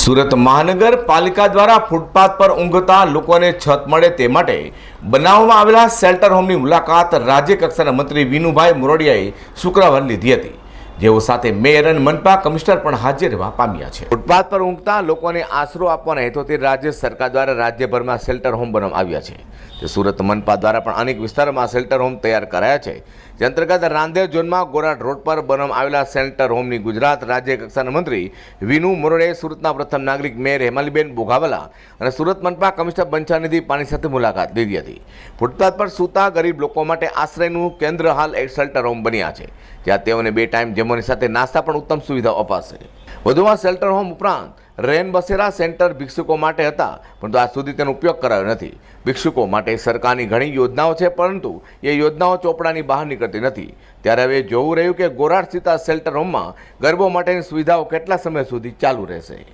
સુરત મહાનગરપાલિકા દ્વારા ફૂટપાથ પર ઊંઘતા લોકોને છત મળે તે માટે બનાવવામાં આવેલા શેલ્ટર હોમની મુલાકાત રાજ્ય કક્ષાના મંત્રી વિનુભાઈ મોરડિયાએ શુક્રવારે લીધી હતી. જેઓ સાથે મેયર અને મનપા કમિશનર પણ હાજર રહેવા પામ્યા છે. ફૂટપાથ પર ઊંઘતા લોકોને આશરો આપવાના હેતુથી રાજ્ય સરકાર દ્વારા રાજ્યભરમાં શેલ્ટર હોમ બનાવવામાં આવ્યા છે. તે સુરત મનપા દ્વારા પણ અનેક વિસ્તારોમાં શેલ્ટર હોમ તૈયાર કરાયા છે. જે અંતર્ગત રાંદેર ઝોનમાં ગોરાટ રોડ પર બનાવવામાં આવેલા સેન્ટર હોમની ગુજરાત રાજ્ય કક્ષાના મંત્રી વિનુ મોરડે સુરતના પ્રથમ નાગરિક મેયર હેમાલીબેન બોઘાવાલા અને સુરત મનપા કમિશનર બંછાનિધિ પાણી સાથે મુલાકાત લીધી હતી. ફૂટપાથ પર સૂતા ગરીબ લોકો માટે આશ્રયનું કેન્દ્ર હાલ એક શેલ્ટર હોમ બન્યા છે. જ્યાં તેઓને બે ટાઈમ જમવાની સાથે નાસ્તા પણ ઉત્તમ સુવિધાઓ અપાશે. વધુમાં શેલ્ટર હોમ ઉપરાંત રેન બસેરા સેન્ટર ભિક્ષુકો માટે હતા, પરંતુ આજ સુધી તેનો ઉપયોગ કરાયો નથી. ભિક્ષુકો માટે સરકારની ઘણી યોજનાઓ છે, પરંતુ એ યોજનાઓ ચોપડાની બહાર નીકળતી નથી. ત્યારે હવે જોવું રહ્યું કે ગોરાડ સ્થિત શેલ્ટર હોમમાં ગરબો માટેની સુવિધાઓ કેટલા સમય સુધી ચાલુ રહેશે?